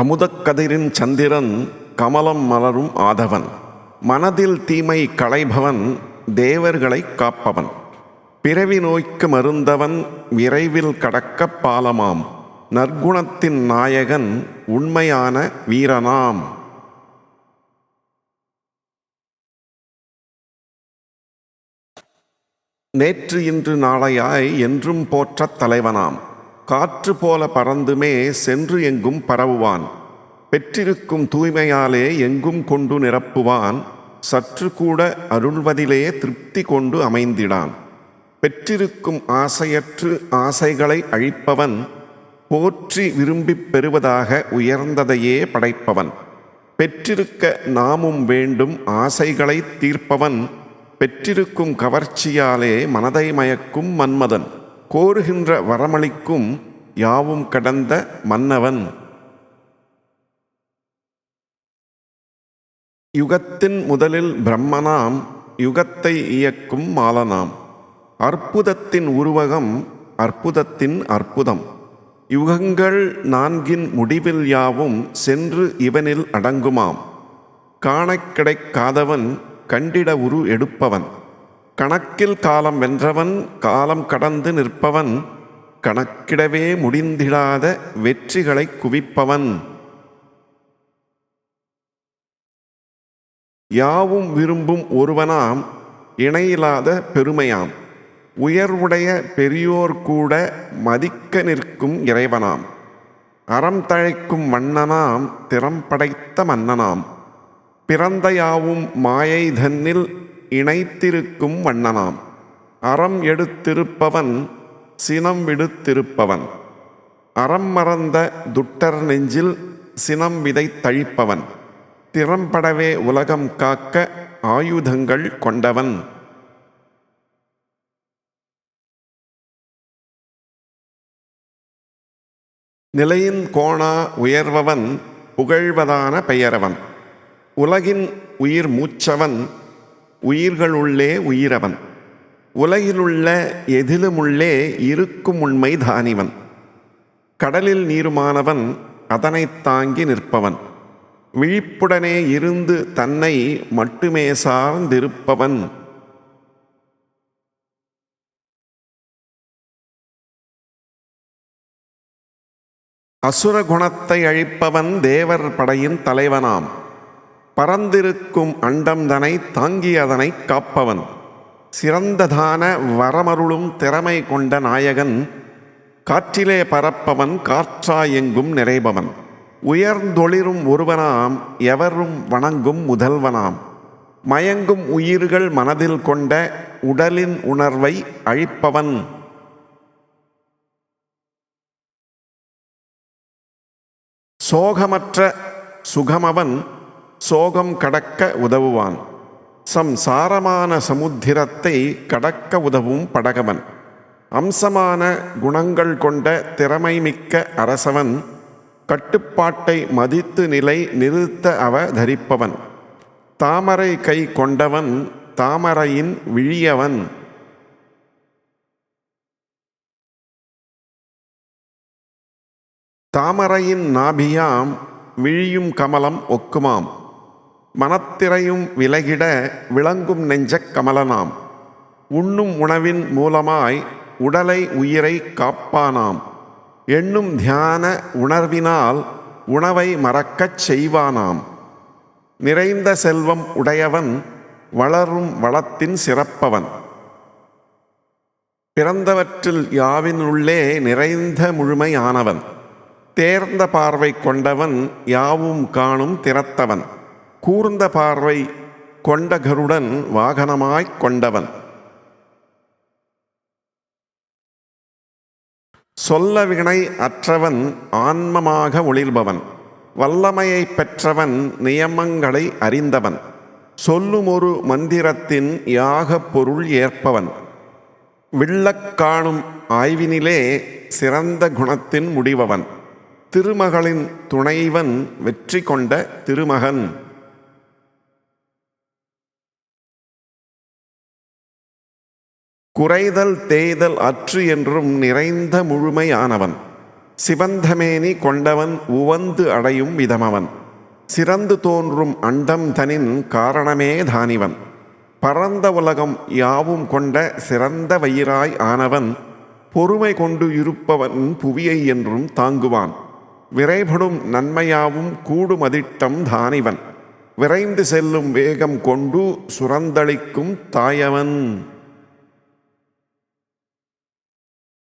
அமுதக்கதிரின் சந்திரன் கமலம் மலரும் ஆதவன். மனதில் தீமை களைபவன் தேவர்களைக் காப்பவன். பிறவி நோய்க்கு மருந்தவன் விரைவில் கடக்கப் பாலமாம். நற்குணத்தின் நாயகன் உண்மையான வீரனாம். நேற்று இன்று நாளையாய் என்றும் போற்றத் தலைவனாம். காற்று போல பறந்துமே சென்று எங்கும் பரவுவான். பெற்றிருக்கும் தூய்மையாலே எங்கும் கொண்டு நிரப்புவான். சற்று கூட அருள்வதிலே திருப்தி கொண்டு அமைந்திடான். பெற்றிருக்கும் ஆசையற்று ஆசைகளை அழிப்பவன் போற்றி விரும்பிப் பெறுவதாக உயர்ந்ததையே படைப்பவன். பெற்றிருக்க நாமும் வேண்டும் ஆசைகளை தீர்ப்பவன். பெற்றிருக்கும் கவர்ச்சியாலே மனதை மயக்கும் மன்மதன். கோருகின்ற வரமளிக்கும் யாவும் கடந்த மன்னவன். யுகத்தின் முதலில் பிரம்மனாம் யுகத்தை இயக்கும் மாலனாம். அற்புதத்தின் உருவகம் அற்புதத்தின் அற்புதம். யுகங்கள் நான்கின் முடிவில் யாவும் சென்று இவனில் அடங்குமாம். காணக் கிடைக்காதவன் கண்டிட உரு எடுப்பவன். கணக்கில் காலம் வென்றவன் காலம் கடந்து நிற்பவன் கணக்கிடவே முடிந்திடாத வெற்றிகளை குவிப்பவன். யாவும் விரும்பும் ஒருவனாம் இணையில்லாத பெருமையாம். உயர்வுடைய பெரியோர் கூட மதிக்க நிற்கும் இறைவனாம். அறம் தழைக்கும் வண்ணனாம் திறம் படைத்த மன்னனாம். பிறந்த யாவும் மாயை தன்னில் இணைத்திருக்கும் வண்ணனாம். அறம் எடுத்திருப்பவன் சினம் விடுத்திருப்பவன். அறம் மறந்த துட்டர் நெஞ்சில் சினம் விதை தழிப்பவன். திறம்படவே உலகம் காக்க ஆயுதங்கள் கொண்டவன். நிலையின் கோணா உயர்வவன் புகழ்வதான பெயரவன். உலகின் உயிர் மூச்சவன் உயிர்களுள்ளே உயிரவன். உலகிலுள்ள எதிலுமுள்ளே இருக்கும் உண்மை தானிவன். கடலில் நீருமானவன் அதனைத் தாங்கி நிற்பவன். விழிப்புடனே இருந்து தன்னை மட்டுமே சார்ந்திருப்பவன். அசுர குணத்தை அழிப்பவன் தேவர் படையின் தலைவனாம். பறந்திருக்கும் அண்டம்தனை தாங்கி அதனை காப்பவன். சிறந்ததான வரமருளும் திறமை கொண்ட நாயகன் காற்றிலே பறப்பவன் காற்றாயெங்கும் நிறைபவன். உயர்ந்தொளிரும் ஒருவனாம் எவரும் வணங்கும் முதல்வனாம். மயங்கும் உயிர்கள் மனதில் கொண்ட உடலின் உணர்வை அழிப்பவன். சோகமற்ற சுகமவன் சோகம் கடக்க உதவுவான். சம்சாரமான சமுத்திரத்தை கடக்க உதவும் படகவன். அம்சமான குணங்கள் கொண்ட திறமை மிக்க அரசவன். கட்டுப்பாட்டை மதித்து நிலை நிறுத்த அவ தரிப்பவன். தாமரை கை கொண்டவன் தாமரையின் விழியவன். தாமரையின் நாபியாம் விழியும் கமலம் ஒக்குமாம். மனத்திரையும் விலகிட விளங்கும் நெஞ்சக் கமலனாம். உண்ணும் உணவின் மூலமாய் உடலை உயிரை காப்பானாம். எண்ணும் தியான உணர்வினால் உணவை மறக்கச் செய்வானாம். நிறைந்த செல்வம் உடையவன் வளரும் வளத்தின் சிறப்பவன். பிறந்தவற்றில் யாவினுள்ளே நிறைந்த முழுமையானவன். தேர்ந்த பார்வை கொண்டவன் யாவும் காணும் திறத்தவன். கூர்ந்த பார்வை கொண்ட கருடன் வாகனமாய்க் கொண்டவன். சொல்ல வினை அற்றவன் ஆன்மமாக ஒளிர்பவன். வல்லமையை பெற்றவன் நியமங்களை அறிந்தவன். சொல்லும் ஒரு மந்திரத்தின் யாகப் பொருள் ஏற்பவன். வில்லக் காணும் ஆய்வினிலே சிறந்த குணத்தின் முடிவவன் திருமகளின் துணைவன் வெற்றி கொண்ட திருமகன். குறைதல் தேய்தல் அற்று என்றும் நிறைந்த முழுமையானவன். சிவந்தமேனி கொண்டவன் உவந்து அடையும் விதமவன். சிறந்து தோன்றும் அண்டம் தனின் காரணமே தானிவன். பரந்த உலகம் யாவும் கொண்ட சிறந்த வயிறாய் ஆனவன். பொறுமை கொண்டு இருப்பவன் புவியை என்றும் தாங்குவான். விரைபடும் நன்மையாவும் கூடுமதிட்டம் தானிவன். விரைந்து செல்லும் வேகம் கொண்டு சுரந்தளிக்கும் தாயவன்.